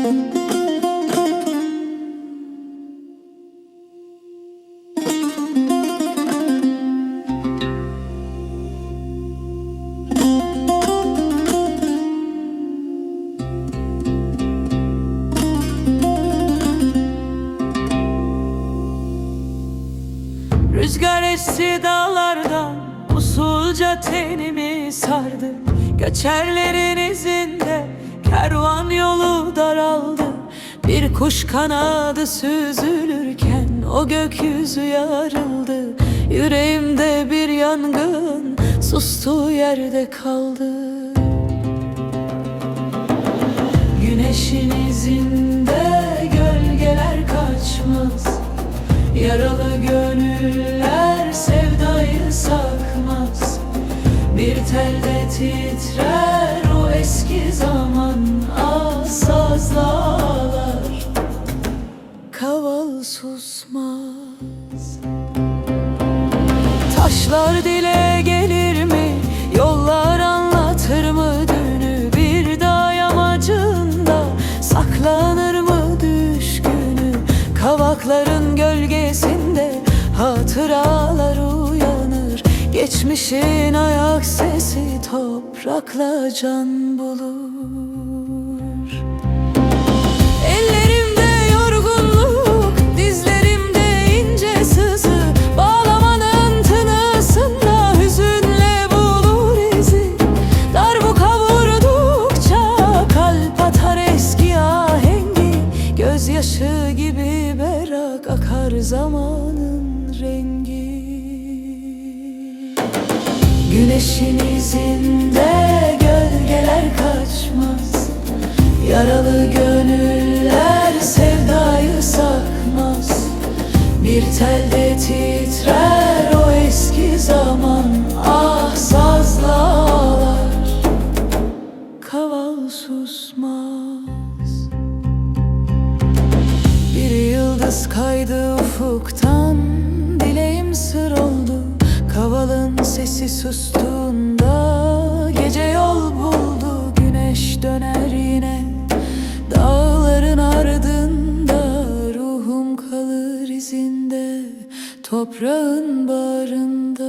Rüzgar esti dağlardan Usulca tenimi sardı. Göçerlerin izinde Kervan yolu Bir kuş kanadı süzülürken O gökyüzü yarıldı. Yüreğimde bir yangın Sustuğu yerde kaldı. Güneşin izinde gölgeler kaçmaz. Yaralı gönüller sevdayı sakmaz. Bir telde titrer o eski zaman. Ah susmaz Taşlar dile gelir mi? Yollar anlatır mı dünü? Bir dağ yamacında saklanır mı düşkünü? Kavakların gölgesinde hatıralar uyanır Geçmişin ayak sesi toprakla can bulur zamanın rengi. Güneşin izinde gölgeler kaçmaz. Yaralı gönüller sevdayı sakmaz. Bir telde titrer o eski zaman. Ah sazla ağlar Kaval susmaz Yaz kaydı ufuktan Dileğim sır oldu. Kavalın sesi sustuğunda Gece yol buldu. Güneş döner yine Dağların ardında. Ruhum kalır izinde Toprağın bağrında.